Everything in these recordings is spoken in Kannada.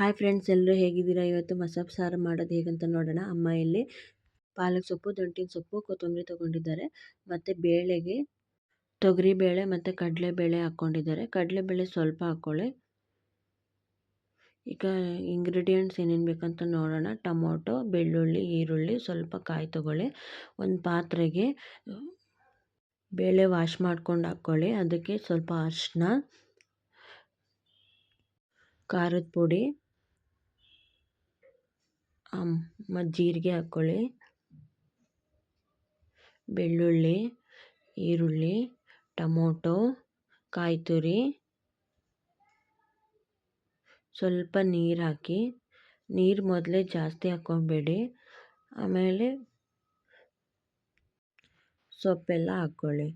ಹಾಯ್ ಫ್ರೆಂಡ್ಸ್ ಎಲ್ಲರೂ ಹೇಗಿದ್ದೀರಾ? ಇವತ್ತು ಮಸಾಪ್ ಸಾರು ಮಾಡೋದು ಹೇಗಂತ ನೋಡೋಣ. ಅಮ್ಮ ಇಲ್ಲಿ ಪಾಲಕ್ ಸೊಪ್ಪು, ದಂಟಿನ ಸೊಪ್ಪು, ಕೊತ್ತಂಬರಿ ತೊಗೊಂಡಿದ್ದಾರೆ. ಮತ್ತು ಬೇಳೆಗೆ ತೊಗರಿ ಬೇಳೆ ಮತ್ತು ಕಡಲೆಬೇಳೆ ಹಾಕ್ಕೊಂಡಿದ್ದಾರೆ. ಕಡಲೆಬೇಳೆ ಸ್ವಲ್ಪ ಹಾಕ್ಕೊಳ್ಳಿ ಈಗ ಇಂಗ್ರೀಡಿಯೆಂಟ್ಸ್ ಏನೇನು ಬೇಕಂತ ನೋಡೋಣ. ಟೊಮೊಟೊ, ಬೆಳ್ಳುಳ್ಳಿ, ಈರುಳ್ಳಿ ಸ್ವಲ್ಪ ಕಾಯಿ ತಗೊಳ್ಳಿ. ಒಂದು ಪಾತ್ರೆಗೆ ಬೇಳೆ ವಾಶ್ ಮಾಡ್ಕೊಂಡು ಹಾಕ್ಕೊಳ್ಳಿ ಅದಕ್ಕೆ ಸ್ವಲ್ಪ ಅರಿಶಿನ ಖಾರದ ಪುಡಿ ಮತ್ತು ಜೀರಿಗೆ ಹಾಕ್ಕೊಳ್ಳಿ ಬೆಳ್ಳುಳ್ಳಿ, ಈರುಳ್ಳಿ, ಟೊಮೊಟೊ ಕಾಯಿ ತುರಿ ಸ್ವಲ್ಪ ನೀರು ಹಾಕಿ, ನೀರು ಮೊದಲೇ ಜಾಸ್ತಿ ಹಾಕ್ಕೊಬೇಡಿ. ಆಮೇಲೆ ಸೊಪ್ಪೆಲ್ಲ ಹಾಕ್ಕೊಳ್ಳಿ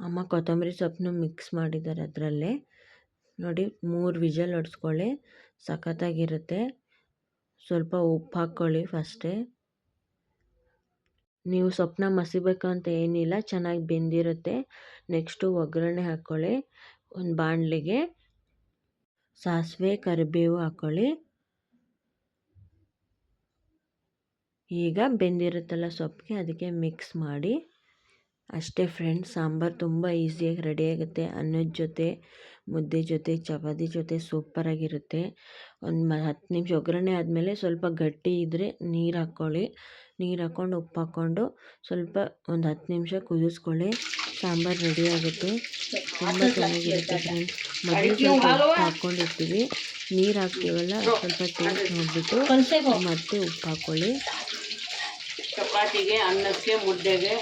ಅಮ್ಮ ಕೊತ್ತಂಬರಿ ಸೊಪ್ಪನ್ನು ಮಿಕ್ಸ್ ಮಾಡಿದ್ದಾರೆ ಅದರಲ್ಲೇ. ನೋಡಿ, ಮೂರು ವಿಜಲ್ ಹೊಡೆಸ್ಕೊಳ್ಳಿ. ಸಖತ್ತಾಗಿರುತ್ತೆ. ಸ್ವಲ್ಪ ಉಪ್ಪು ಹಾಕ್ಕೊಳ್ಳಿ ಫಸ್ಟೇ. ನೀವು ಸೊಪ್ಪನ್ನ ಮಸಿಬೇಕು ಅಂತ ಏನಿಲ್ಲ, ಚೆನ್ನಾಗಿ ಬೆಂದಿರುತ್ತೆ. ನೆಕ್ಸ್ಟು ಒಗ್ಗರಣೆ ಹಾಕ್ಕೊಳ್ಳಿ, ಒಂದು ಬಾಣಲಿಗೆ. ಸಾಸಿವೆ, ಕರಿಬೇವು ಹಾಕ್ಕೊಳ್ಳಿ. ಈಗ ಬೆಂದಿರುತ್ತಲ್ಲ ಸೊಪ್ಪಿಗೆ ಅದಕ್ಕೆ ಮಿಕ್ಸ್ ಮಾಡಿ. ಅಷ್ಟೇ ಫ್ರೆಂಡ್ಸ್, ಸಾಂಬಾರು ತುಂಬ ಈಸಿಯಾಗಿ ರೆಡಿಯಾಗುತ್ತೆ ಅನ್ನದ ಜೊತೆ. ಮುದ್ದೆ ಜೊತೆ, ಚಪಾತಿ ಜೊತೆ ಸೂಪರಾಗಿರುತ್ತೆ ಒಂದು ಮ, ಹತ್ತು ನಿಮಿಷ ಒಗ್ಗರಣೆ ಆದಮೇಲೆ ಸ್ವಲ್ಪ ಗಟ್ಟಿ ಇದ್ದರೆ ನೀರು ಹಾಕ್ಕೊಳ್ಳಿ ನೀರು ಹಾಕ್ಕೊಂಡು ಉಪ್ಪು ಹಾಕ್ಕೊಂಡು ಸ್ವಲ್ಪ ಒಂದು ಹತ್ತು ನಿಮಿಷ ಕುದಿಸ್ಕೊಳ್ಳಿ. ಸಾಂಬಾರು ರೆಡಿ ಆಗುತ್ತೆ. ತುಂಬ ಚೆನ್ನಾಗಿರುತ್ತೆ ಫ್ರೆಂಡ್ಸ್ ಮೊದಲು ಸ್ವಲ್ಪ ಉಪ್ಪು ಹಾಕ್ಕೊಂಡಿರ್ತೀವಿ ನೀರು ಹಾಕ್ತೀವಲ್ಲ ಸ್ವಲ್ಪ ಟೇಸ್ಟ್ ನೋಡಿಬಿಟ್ಟು ಮತ್ತೆ ಉಪ್ಪು ಹಾಕ್ಕೊಳ್ಳಿ ಚಪಾತಿಗೆ, ಅನ್ನಕ್ಕೆ, ಮುದ್ದೆಗೆ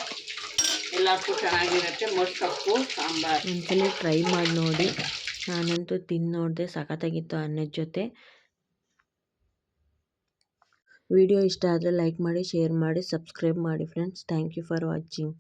ಎಲ್ಲಕ್ಕೂ ಚೆನ್ನಾಗಿರುತ್ತೆ. ಸಾಂಬಾರು. ಒಂದ್ಸಲ ಟ್ರೈ ಮಾಡಿ ನೋಡಿ. ನಾನಂತೂ ತಿಂದು ನೋಡಿದೆ. ಸಖತ್ತಾಗಿತ್ತು ಅನ್ನದ ಜೊತೆ. ವಿಡಿಯೋ ಇಷ್ಟ ಆದರೆ ಲೈಕ್ ಮಾಡಿ ಶೇರ್ ಮಾಡಿ ಸಬ್ಸ್ಕ್ರೈಬ್ ಮಾಡಿ friends thank you for watching